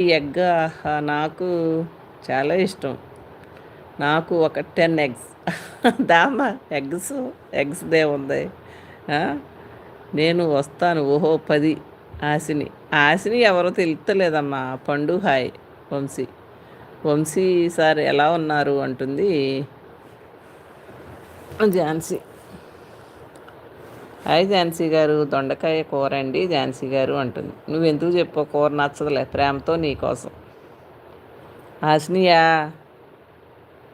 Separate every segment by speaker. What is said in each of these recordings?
Speaker 1: ఈ ఎగ్ నాకు చాలా ఇష్టం. నాకు ఒక టెన్ ఎగ్స్. దామా ఎగ్స్ ఎగ్స్ దే ఉంది. నేను వస్తాను. ఓహో పది. ఆశని. ఆశని ఎవరో తెలుస్తలేదమ్మా పండు హాయ్ వంశీ. వంశీ సార్ ఎలా ఉన్నారు? అంటుంది ఝాన్సీ హాయ్ ఝాన్సీ గారు దొండకాయ కూర అండి ఝాన్సీ గారు అంటుంది. నువ్వు ఎందుకు చెప్పు కూర నచ్చదులే ప్రేమతో నీకోసం ఆశనియా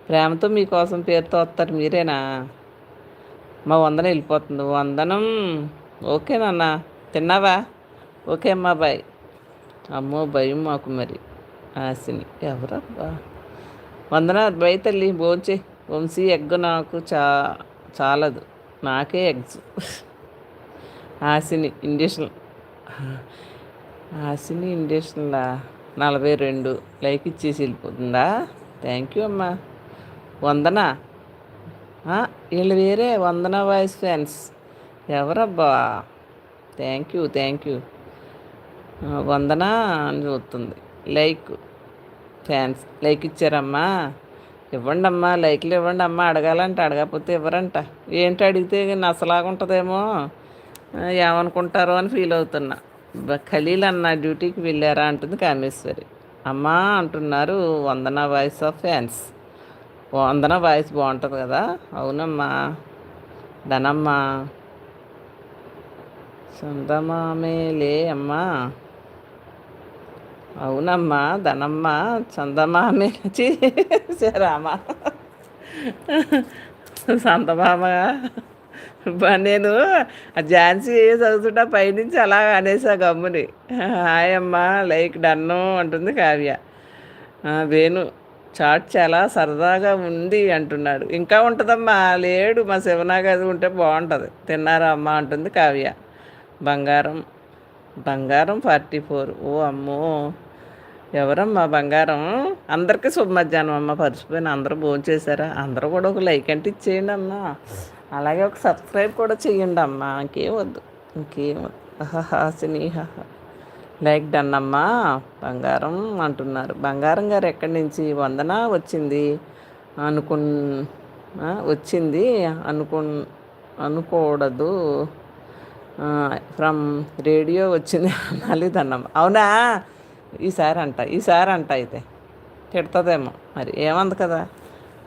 Speaker 1: ప్రేమతో మీకోసం పేరుతో వస్తారు మీరేనా? మా వందనం వెళ్ళిపోతుంది. వందనం? ఓకే నాన్న. తిన్నావా? ఓకే అమ్మా బాయ్. అమ్మో భయం మాకు మరి. ఆశని ఎవరబ్బా? వందన భయ తల్లి భోంచే. వంశీ ఎగ్ నాకు చా చాలదు. నాకే ఎగ్స్ హాసిని ఇండిషన్ హాసిని ఇండక్షన్లా నలభై రెండు. లైక్ ఇచ్చేసి వెళ్ళిపోతుందా? థ్యాంక్ యూ అమ్మా. వందన? వీళ్ళు వేరే వందన వాయిస్ ఫ్యాన్స్. ఎవరబ్బా? Thank you thank you Vandana అని చూస్తుంది. లైక్ ఫ్యాన్స్ లైక్ ఇచ్చారమ్మా. ఇవ్వండి అమ్మా లైక్లు ఇవ్వండి అమ్మా అడగాలంట అడగకపోతే ఇవ్వరంట. ఏంటి అడిగితే నసలాగా ఉంటుందేమో ఏమనుకుంటారో అని ఫీల్ అవుతున్నా. ఖలీల్ అన్న డ్యూటీకి వెళ్ళారా? అంటుంది కామేశ్వరి. అమ్మా అంటున్నారు Vandana voice of fans. Vandana voice బాగుంటుంది కదా. అవునమ్మా. ధనమ్మా. చందమామేలే అమ్మా. అవునమ్మా ధనమ్మ చందమామే రామా. చందమామ నేను ఆ ఝాన్సీ చదువుతుంటా పైనుంచి అలా అనేసా గమ్ముని. హాయ్ అమ్మ లైక్ డన్ను అంటుంది కావ్య. వేణు చాట్ చాలా సరదాగా ఉంది అంటున్నాడు. ఇంకా ఉంటుందమ్మా లేడు మా శివనాగది ఉంటే బాగుంటుంది. తిన్నారా అమ్మ అంటుంది కావ్య. బంగారం బంగారం ఫార్టీ ఫోర్. ఓ అమ్మో. ఎవరమ్మా బంగారం? అందరికీ శుభ మధ్యాహ్నం అమ్మ. పరిచిపోయిన అందరూ భోజనం చేశారా? అందరూ కూడా ఒక లైక్ అంటే ఇచ్చేయండి అమ్మ. అలాగే ఒక సబ్స్క్రైబ్ కూడా చేయండి అమ్మా. ఇంకేం వద్దు. ఇంకేం వద్దు. స్నేహ. లైక్ డన్ అమ్మా. బంగారం అంటున్నారు. బంగారం గారు ఎక్కడి నుంచి? వందన వచ్చింది? అనుకు వచ్చింది. అనుకు అనుకూడదు. ఫ్రమ్ రేడియో వచ్చింది. అనాలి దన్నమ్మ. అవునా? ఈసారి అంట ఈసారి అంట అయితే. తిడుతుందేమో. మరి ఏమంది కదా?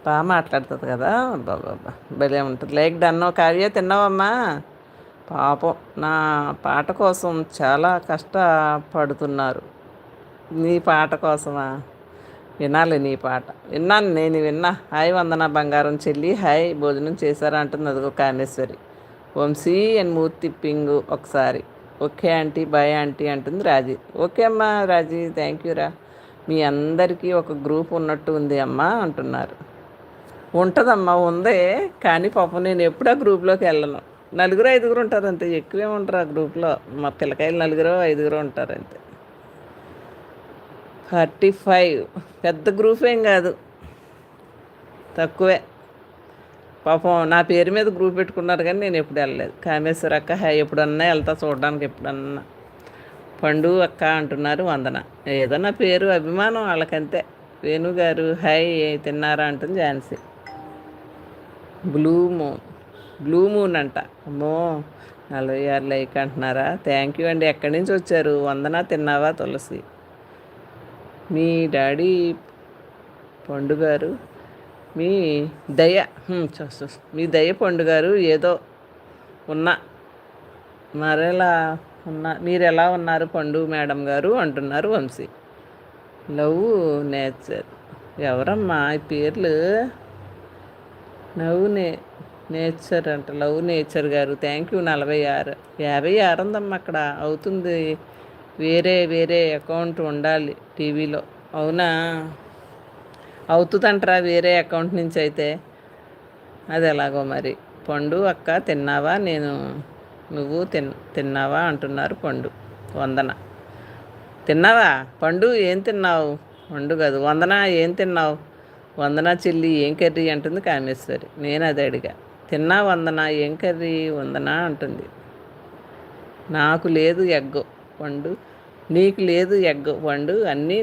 Speaker 1: బాగా మాట్లాడుతుంది కదా? బాబా భలే ఉంటుంది. లైక్ డన్నో కావ్య తిన్నావమ్మా? పాపం. నా పాట కోసం చాలా కష్టపడుతున్నారు. నీ పాట కోసమా? వినాలి నీ పాట. విన్నాను నేను విన్నా. హాయ్ వందన బంగారం చెల్లి. హాయ్ భోజనం చేశారా? అంటుంది అదిగో కామేశ్వరి. వంశీ అండ్ మూర్తి పింగు ఒకసారి. ఓకే ఆంటీ బాయ్ ఆంటీ అంటుంది రాజీ. ఓకే అమ్మా రాజీ థ్యాంక్ యూ రా. మీ అందరికీ ఒక గ్రూప్ ఉన్నట్టు ఉంది అమ్మా అంటున్నారు. ఉంటుందమ్మా ఉంది. కానీ పాపం నేను ఎప్పుడు ఆ గ్రూప్లోకి వెళ్ళను. నలుగురు ఐదుగురు ఉంటారు అంతే ఎక్కువే ఉంటారు ఆ గ్రూప్లో. మా పిల్లకాయలు నలుగురు ఐదుగురు ఉంటారు అంతే థర్టీ ఫైవ్. పెద్ద గ్రూప్ ఏం కాదు. తక్కువే. పాపం నా పేరు మీద గ్రూప్ పెట్టుకున్నారు కానీ నేను ఎప్పుడు వెళ్ళలేదు. కామేశ్వర అక్క ఎప్పుడన్నా వెళ్తా చూడడానికి ఎప్పుడన్నా. పండు అక్క అంటున్నారు వందన. ఏదో నా పేరు అభిమానం వాళ్ళకంతే. వేణుగారు హాయ్ తిన్నారా అంటుంది Jhansi. Blue moon blue moon అంట. అమ్మో నలభై ఆరు లైక్ అంటున్నారా? థ్యాంక్ యూ అండి. ఎక్కడి నుంచి వచ్చారు? వందన తిన్నావా తులసి? మీ డాడీ పండుగారు మీ దయ మీ దయ పండుగారు ఏదో ఉన్నా మరెలా ఉన్నా మీరు ఎలా ఉన్నారు పండు మేడం గారు అంటున్నారు వంశీ. Love nature. ఎవరమ్మా ఈ పేర్లు? లవ్ నే నేచర్ అంట లవ్ నేచర్ గారు. థ్యాంక్ యూ నలభై ఆరు యాభై ఆరు ఉందమ్మా అక్కడ. అవుతుంది. వేరే వేరే అకౌంట్ ఉండాలి టీవీలో. అవునా? అవుతుందంటరా వేరే అకౌంట్ నుంచి అయితే అది ఎలాగో మరి. పండు అక్క తిన్నావా? నేను నువ్వు తిన్ తిన్నావా? అంటున్నారు పండు. వందన. తిన్నావా? పండు ఏం తిన్నావు? పండు కాదు. వందన ఏం తిన్నావు? వందన చెల్లి ఏం కర్రీ? అంటుంది కామేశ్వరి. నేను అది అడిగా. తిన్నా వందన ఏం కర్రీ? వందన అంటుంది. నాకు లేదు ఎగ్గు. పండు నీకు లేదు ఎగ్ వండు అన్నీ